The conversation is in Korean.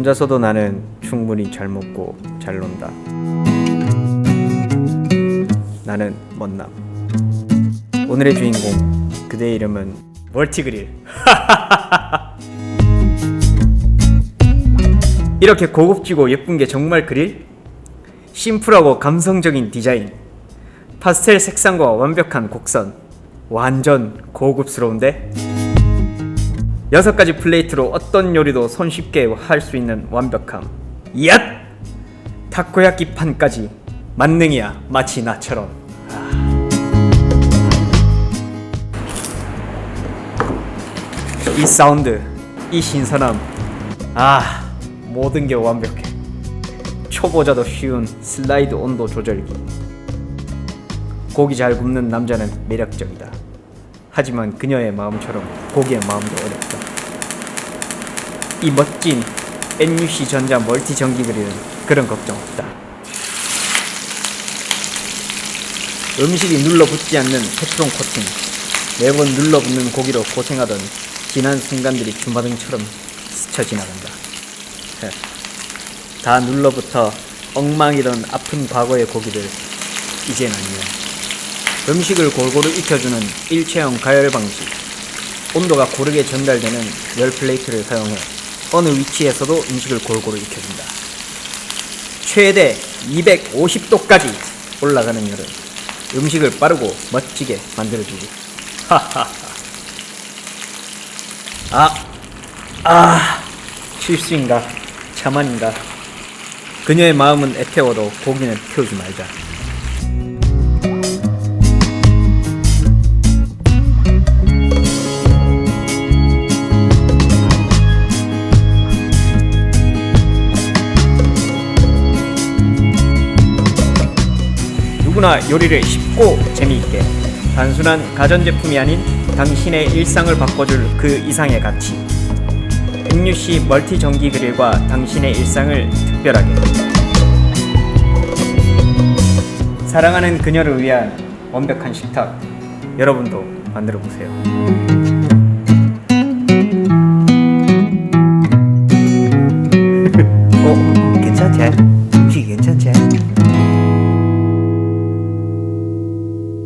혼자서도 나는 충분히 잘 먹고 잘 논다. 나는 먼남. 오늘의 주인공 그대의 이름은 멀티그릴. 이렇게 고급지고 예쁜 게 정말 그릴? 심플하고 감성적인 디자인, 파스텔 색상과 완벽한 곡선, 완전 고급스러운데? 여섯 가지 플레이트로 어떤 요리도 손쉽게 할 수 있는 완벽함. 얏! 타코야끼 판까지 만능이야, 마치 나처럼. 아. 이 사운드, 이 신선함. 아, 모든 게 완벽해. 초보자도 쉬운 슬라이드 온도 조절기. 고기 잘 굽는 남자는 매력적이다. 하지만 그녀의 마음처럼 고기의 마음도 어렵다. 이 멋진 NUC 전자 멀티 전기 그릴은 그런 걱정 없다. 음식이 눌러붙지 않는 테프론 코팅, 매번 눌러붙는 고기로 고생하던 지난 순간들이 주마등처럼 스쳐 지나간다. 헤. 다 눌러붙어 엉망이던 아픈 과거의 고기들 이젠 아니야. 음식을 골고루 익혀주는 일체형 가열 방식. 온도가 고르게 전달되는 열 플레이트를 사용해 어느 위치에서도 음식을 골고루 익혀준다. 최대 250도까지 올라가는 열은 음식을 빠르고 멋지게 만들어주지. 하하하. 아, 아, 실수인가? 자만인가? 그녀의 마음은 애태워도 고기는 태우지 말자. 누구나 요리를 쉽고 재미있게 단순한 가전제품이 아닌 당신의 일상을 바꿔줄 그 이상의 가치 NUC 멀티 전기 그릴과 당신의 일상을 특별하게 사랑하는 그녀를 위한 완벽한 식탁 여러분도 만들어 보세요.